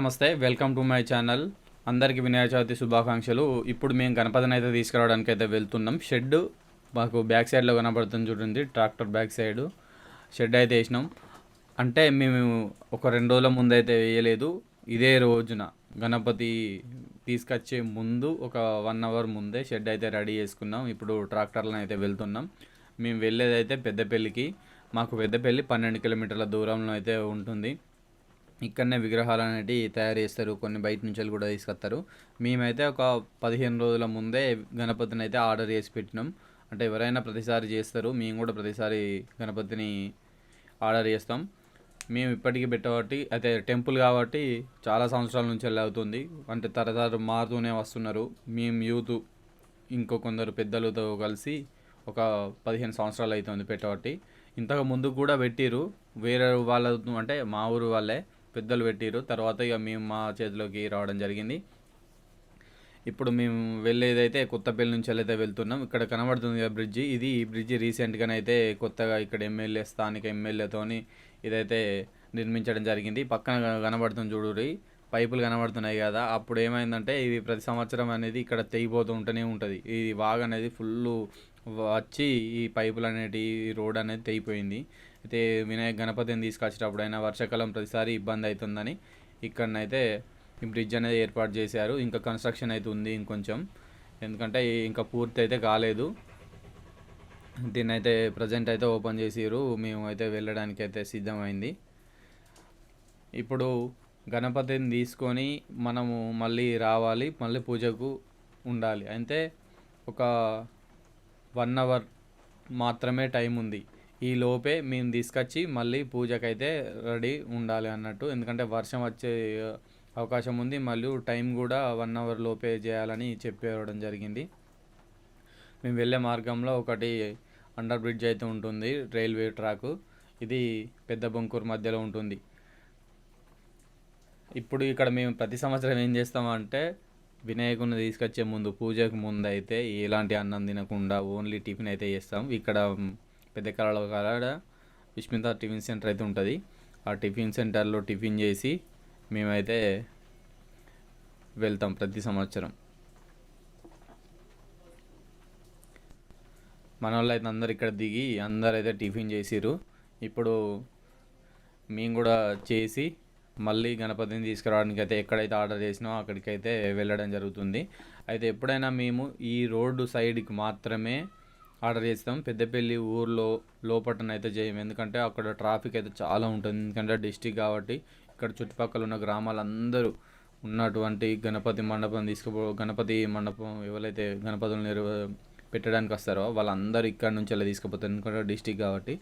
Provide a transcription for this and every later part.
నమస్తే. Welcome to my channel. అందరికీ వినాయక చవితి శుభాకాంక్షలు. ఇప్పుడు మేము గణపతిని అయితే తీసుకురావడానికి అయితే వెళ్తున్నాం. షెడ్ మాకు బ్యాక్ సైడ్లో కనబడుతుంది చూడండి ట్రాక్టర్ బ్యాక్ సైడ్. షెడ్ అయితే వేసినాం. అంటే మేము ఒక రెండు రోజుల ముందు అయితే వేయలేదు. ఇదే రోజున గణపతి తీసుకొచ్చే ముందు ఒక వన్ అవర్ ముందే షెడ్ అయితే రెడీ చేసుకున్నాం. ఇప్పుడు ట్రాక్టర్లను అయితే వెళ్తున్నాం. మేము వెళ్ళేది అయితే పెద్దపల్లికి మాకు పెద్దపల్లి పన్నెండు కిలోమీటర్ల దూరంలో అయితే ఉంటుంది. ఇక్కడనే విగ్రహాలు అనేటివి తయారు చేస్తారు. కొన్ని బయట నుంచి కూడా తీసుకొస్తారు. మేమైతే ఒక పదిహేను రోజుల ముందే గణపతిని అయితే ఆర్డర్ చేసి పెట్టినాం. అంటే ఎవరైనా ప్రతిసారి చేస్తారు. మేము కూడా ప్రతిసారి గణపతిని ఆర్డర్ చేస్తాం. మేము ఇప్పటికీ పెట్టబట్టి అయితే టెంపుల్ కాబట్టి చాలా సంవత్సరాల నుంచి వెళ్ళి అవుతుంది. అంటే తరతరాలు మారుతూనే వస్తున్నారు. మేము యూత్ ఇంకో కొందరు పెద్దలతో కలిసి ఒక పదిహేను సంవత్సరాలు అవుతుంది పెట్టబట్టి. ఇంతకు ముందు కూడా పెట్టిరు వేరే వాళ్ళ అంటే మా ఊరు వాళ్ళే. పెద్దలు పెట్టిరు తర్వాత ఇక మేము మా చేతిలోకి రావడం జరిగింది. ఇప్పుడు మేము వెళ్ళేదైతే కొత్తపల్లి నుంచి అయితే వెళ్తున్నాం. ఇక్కడ కనబడుతుంది కదా బ్రిడ్జి. ఇది ఈ బ్రిడ్జి రీసెంట్గానే అయితే కొత్తగా ఇక్కడ ఎమ్మెల్యే స్థానిక ఎమ్మెల్యేతోని ఇదైతే నిర్మించడం జరిగింది. పక్కన కనబడుతుంది చూడురి పైపులు కనబడుతున్నాయి కదా. అప్పుడు ఏమైందంటే ఇది ప్రతి సంవత్సరం అనేది ఇక్కడ తెగిపోతూ ఉంటూనే ఉంటుంది. ఈ వాగ్ అనేది ఫుల్ వచ్చి ఈ పైపులు అనేటి ఈ రోడ్ అనేది తెగిపోయింది. అయితే వినాయక గణపతిని తీసుకొచ్చేటప్పుడు అయినా వర్షాకాలం ప్రతిసారి ఇబ్బంది అవుతుందని ఇక్కడనైతే ఈ బ్రిడ్జ్ అనేది ఏర్పాటు చేశారు. ఇంకా కన్స్ట్రక్షన్ అయితే ఉంది ఇంకొంచెం. ఎందుకంటే ఇంకా పూర్తి అయితే కాలేదు. దీన్ని అయితే ప్రజెంట్ అయితే ఓపెన్ చేసిరు మేము అయితే వెళ్ళడానికి అయితే సిద్ధమైంది. ఇప్పుడు గణపతిని తీసుకొని మనము మళ్ళీ రావాలి. మళ్ళీ పూజకు ఉండాలి. అంటే ఒక వన్ అవర్ మాత్రమే టైం ఉంది. ఈ లోపే మేము తీసుకొచ్చి మళ్ళీ పూజకైతే రెడీ ఉండాలి అన్నట్టు. ఎందుకంటే వర్షం వచ్చే అవకాశం ఉంది. మళ్ళీ టైం కూడా వన్ అవర్ లోపే చేయాలని చెప్పేవడం జరిగింది. మేము వెళ్ళే మార్గంలో ఒకటి అండర్ బ్రిడ్జ్ అయితే ఉంటుంది రైల్వే ట్రాక్. ఇది పెద్ద బొంకూరు మధ్యలో ఉంటుంది. ఇప్పుడు ఇక్కడ మేము ప్రతి సంవత్సరం ఏం చేస్తామంటే వినాయకుని తీసుకొచ్చే ముందు పూజకు ముందు అయితే ఎలాంటి అన్నం తినకుండా ఓన్లీ టిఫిన్ అయితే చేస్తాం. ఇక్కడ పెద్ద కళలో కాడ విష్మిత టిఫిన్ సెంటర్ అయితే ఉంటుంది. ఆ టిఫిన్ సెంటర్లో టిఫిన్ చేసి మేమైతే వెళ్తాం ప్రతి సంవత్సరం. మన వాళ్ళు అయితే అందరు ఇక్కడ దిగి అందరు అయితే టిఫిన్ చేసిరు ఇప్పుడు మేము కూడా చేసి మళ్ళీ గణపతిని తీసుకురావడానికి అయితే ఎక్కడైతే ఆర్డర్ చేసినామో అక్కడికైతే వెళ్ళడం జరుగుతుంది. అయితే ఎప్పుడైనా మేము ఈ రోడ్డు సైడ్కి మాత్రమే ఆర్డర్ చేస్తాం. పెద్దపల్లి ఊర్లో లోపటనైతే చేయం ఎందుకంటే అక్కడ ట్రాఫిక్ అయితే చాలా ఉంటుంది. ఎందుకంటే డిస్టిక్ కాబట్టి ఇక్కడ చుట్టుపక్కల ఉన్న గ్రామాలందరూ ఉన్నటువంటి గణపతి మండపం తీసుకుపో గణపతి మండపం ఎవరైతే గణపతులు నిర్వ పెట్టడానికి వస్తారో వాళ్ళందరూ ఇక్కడ నుంచి అలా తీసుకుపోతారు. ఎందుకంటే డిస్టిక్ కాబట్టి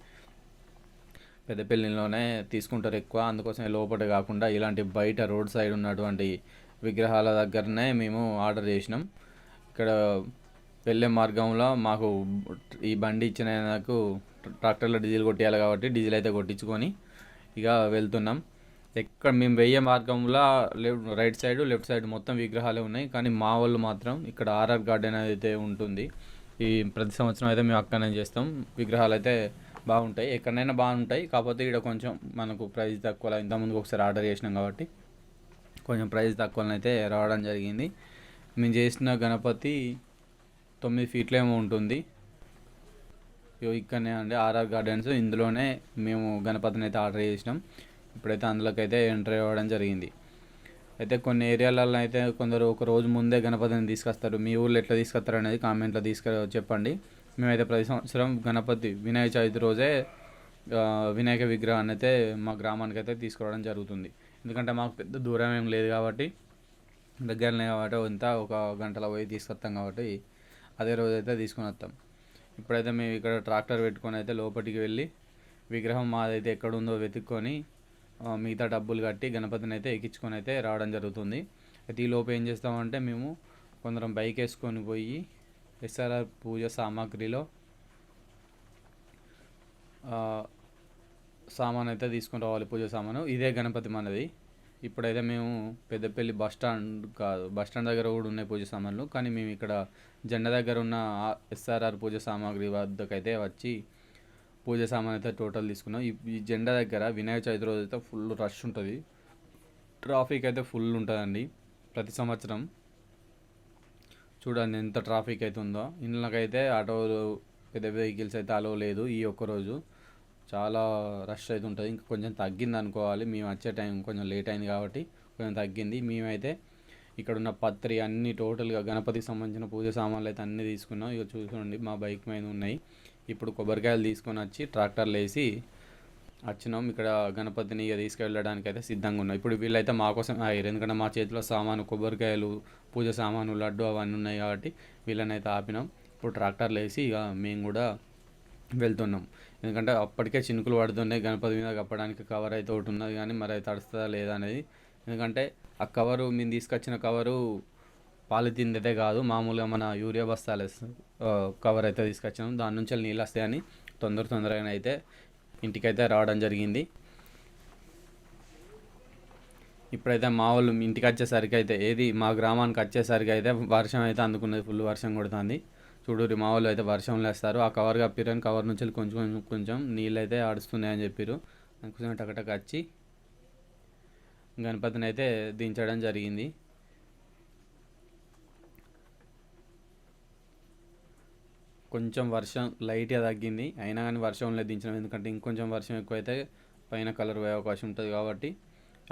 పెద్దపల్లిలోనే తీసుకుంటారు ఎక్కువ. అందుకోసం లోపల కాకుండా ఇలాంటి బయట రోడ్ సైడ్ ఉన్నటువంటి విగ్రహాల దగ్గరనే మేము ఆర్డర్ చేసినాం. ఇక్కడ వెళ్ళే మార్గంలో మాకు ఈ బండి ఇచ్చిన నాకు ట్రాక్టర్లో డీజిల్ కొట్టేయాలి కాబట్టి డీజిల్ అయితే కొట్టించుకొని ఇక వెళ్తున్నాం. ఎక్కడ మేము వెయ్యే మార్గంలో రైట్ సైడ్ లెఫ్ట్ సైడ్ మొత్తం విగ్రహాలే ఉన్నాయి. కానీ మా వాళ్ళు మాత్రం ఇక్కడ ఆర్ఆర్ గార్డెన్ అయితే ఉంటుంది. ఈ ప్రతి సంవత్సరం అయితే మేము అక్కడనే చేస్తాం. విగ్రహాలు అయితే బాగుంటాయి. ఎక్కడైనా బాగుంటాయి. కాకపోతే ఇక్కడ కొంచెం మనకు ప్రైస్ తక్కువ ఇంతకుముందు ఒకసారి ఆర్డర్ చేసినాం కాబట్టి కొంచెం ప్రైస్ తక్కువనైతే రావడం జరిగింది. మేము చేసిన గణపతి తొమ్మిది ఫీట్లు ఏమో ఉంటుంది. ఇగో ఇక్కడనే అండి ఆర్ఆర్ గార్డెన్స్. ఇందులోనే మేము గణపతిని అయితే ఆర్డర్ చేసినాం. ఇప్పుడైతే అందులోకి అయితే ఎంటర్ అవ్వడం జరిగింది. అయితే కొన్ని ఏరియాలలో అయితే కొందరు ఒక రోజు ముందే గణపతిని తీసుకొస్తారు. మీ ఊళ్ళో ఎట్లా తీసుకొస్తారు అనేది కామెంట్లో తీసుకు చెప్పండి. మేమైతే ప్రతి సంవత్సరం గణపతి వినాయక చవితి రోజే వినాయక విగ్రహాన్ని అయితే మా గ్రామానికి అయితే తీసుకురావడం జరుగుతుంది. ఎందుకంటే మాకు పెద్ద దూరం ఏం లేదు కాబట్టి దగ్గరనే కాబట్టి ఇంత ఒక గంటలో పోయి తీసుకొస్తాం కాబట్టి అదే రోజు అయితే తీసుకొని వస్తాం ఇప్పుడైతే మేము ఇక్కడ ట్రాక్టర్ పెట్టుకొని అయితే లోపలికి వెళ్ళి విగ్రహం మాదైతే ఎక్కడుందో వెతుక్కొని మిగతా డబ్బులు కట్టి గణపతిని అయితే ఎక్కించుకొని అయితే రావడం జరుగుతుంది. అయితే ఈ లోపు ఏం చేస్తామంటే మేము కొందరం బైక్ వేసుకొని పోయి ఎస్ఆర్ఆర్ పూజ సామాగ్రిలో సామాన్ అయితే తీసుకొని రావాలి పూజ సామాను. ఇదే గణపతి మనది. ఇప్పుడైతే మేము పెద్దపల్లి బస్ స్టాండ్ కాదు బస్ స్టాండ్ దగ్గర కూడా ఉన్నాయి పూజ సామాన్లు. కానీ మేము ఇక్కడ జెండా దగ్గర ఉన్న ఎస్ఆర్ఆర్ పూజ సామాగ్రి వద్దకైతే వచ్చి పూజ సామాన్ అయితే టోటల్ తీసుకున్నాం. ఈ జెండా దగ్గర వినాయక చవితి రోజు అయితే ఫుల్ రష్ ఉంటుంది. ట్రాఫిక్ అయితే ఫుల్ ఉంటుందండి ప్రతి సంవత్సరం. చూడండి ఎంత ట్రాఫిక్ అయితే ఉందో. ఇండ్లకైతే ఆటోలు పెద్ద వెహికల్స్ అయితే అలో లేదు ఈ ఒక్క రోజు. చాలా రష్ అయితే ఉంటుంది ఇంకా కొంచెం తగ్గింది అనుకోవాలి మేము వచ్చే టైం కొంచెం లేట్ అయింది కాబట్టి కొంచెం తగ్గింది. మేమైతే ఇక్కడ ఉన్న పత్రి అన్ని టోటల్గా గణపతికి సంబంధించిన పూజ సామాన్లు అయితే అన్నీ తీసుకున్నాం. ఇక చూసుకోండి మా బైక్ మీద ఉన్నాయి. ఇప్పుడు కొబ్బరికాయలు తీసుకొని వచ్చి ట్రాక్టర్లు వేసి వచ్చినాం. ఇక్కడ గణపతిని ఇక తీసుకెళ్ళడానికి అయితే సిద్ధంగా ఉన్నాం. ఇప్పుడు వీళ్ళైతే మా కోసం ఆగారు ఎందుకంటే మా చేతిలో సామాను కొబ్బరికాయలు పూజ సామాను లడ్డు అవన్నీ ఉన్నాయి కాబట్టి వీళ్ళని అయితే ఆపినాం. ఇప్పుడు ట్రాక్టర్లు వేసి ఇక మేము కూడా వెళ్తున్నాం. ఎందుకంటే అప్పటికే చినుకులు పడుతున్నాయి. గణపతి మీద కప్పడానికి కవర్ అయితే ఒకటి ఉన్నది కానీ మరి అది తడుస్తుందా లేదా అనేది. ఎందుకంటే ఆ కవరు మేము తీసుకొచ్చిన కవరు పాలిథిన్ అయితే కాదు మామూలుగా మన యూరియా బస్తాలు కవర్ అయితే తీసుకొచ్చినాం. దాని నుంచి నీళ్ళు వస్తాయని తొందర తొందరగా అయితే ఇంటికైతే రావడం జరిగింది. ఇప్పుడైతే మా వాళ్ళు ఇంటికి వచ్చేసరికి అయితే ఏది మా గ్రామానికి వచ్చేసరికి అయితే వర్షం అయితే అందుకున్నది ఫుల్ వర్షం కొడుతుంది. చూడు మా వాళ్ళు అయితే వర్షం లేస్తారు. ఆ కవర్ కప్పిరని కవర్ నుంచి కొంచెం కొంచెం కొంచెం నీళ్ళు అయితే ఆడుస్తున్నాయి అని చెప్పారు కొంచెం టకటక వచ్చి గణపతిని అయితే దించడం జరిగింది. కొంచెం వర్షం లైట్గా తగ్గింది. అయినా కానీ వర్షంలో దించడం ఎందుకంటే ఇంకొంచెం వర్షం ఎక్కువైతే పైన కలర్ పోయే అవకాశం ఉంటుంది కాబట్టి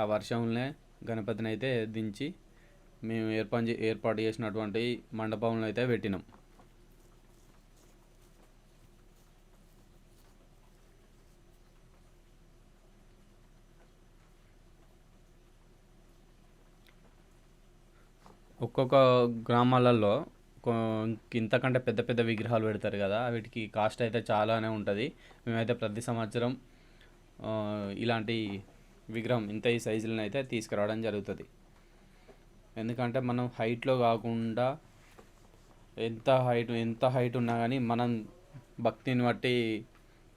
ఆ వర్షంలో గణపతిని అయితే దించి మేము ఏర్పాటు ఏర్పాటు చేసినటువంటి మండపంలో అయితే పెట్టినాం. ఒక్కొక్క గ్రామాలలో ఇంతకంటే పెద్ద పెద్ద విగ్రహాలు పెడతారు కదా వీటికి కాస్ట్ అయితే చాలానే ఉంటుంది. మేమైతే ప్రతి సంవత్సరం ఇలాంటి విగ్రహం ఇంత ఈ సైజులను అయితే తీసుకురావడం జరుగుతుంది. ఎందుకంటే మనం హైట్లో కాకుండా ఎంత హైట్ ఎంత హైట్ ఉన్నా కానీ మనం భక్తిని బట్టి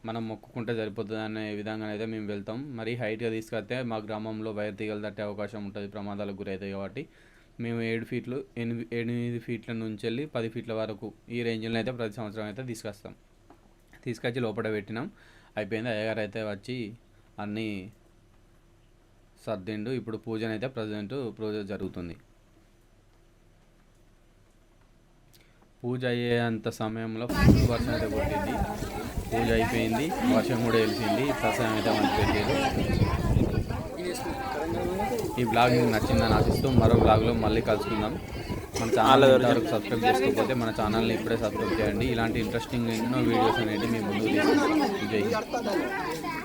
మనం మొక్కుకుంటే సరిపోతుంది అనే విధంగా అయితే మేము వెళ్తాం. మరీ హైట్గా తీసుకొస్తే మా గ్రామంలో వైర్ తీగలు తట్టే అవకాశం ఉంటుంది ప్రమాదాలకు గురవుతాయి కాబట్టి. మేము ఏడు ఫీట్లు ఎనిమిది ఎనిమిది ఫీట్ల నుంచి వెళ్ళి పది ఫీట్ల వరకు ఈ రేంజ్లో అయితే ప్రతి సంవత్సరం అయితే తీసుకొస్తాం. తీసుకొచ్చి లోపల పెట్టినాం. అయిపోయింది. అయ్యగారు అయితే వచ్చి అన్నీ సర్దిండు. ఇప్పుడు పూజన అయితే ప్రజెంట్ పూజ జరుగుతుంది. పూజ అయ్యేంత సమయంలో ఫుల్ వర్షం అయితే కొట్టింది. పూజ అయిపోయింది. వర్షం కూడా వెలిసింది. ప్రసాదం అయితే మనకి పెట్టారు. ఈ బ్లాగ్ మీకు నచ్చిందని ఆశిస్తూ మరో బ్లాగ్లో మళ్ళీ కలుసుకుందాం. మన ఛానల్ వరకు సబ్స్క్రైబ్ చేసుకోకపోతే మన ఛానల్ని ఇప్పుడే సబ్స్క్రైబ్ చేయండి. ఇలాంటి ఇంట్రెస్టింగ్ ఎన్నో వీడియోస్ అనేవి మీ జై హింద్.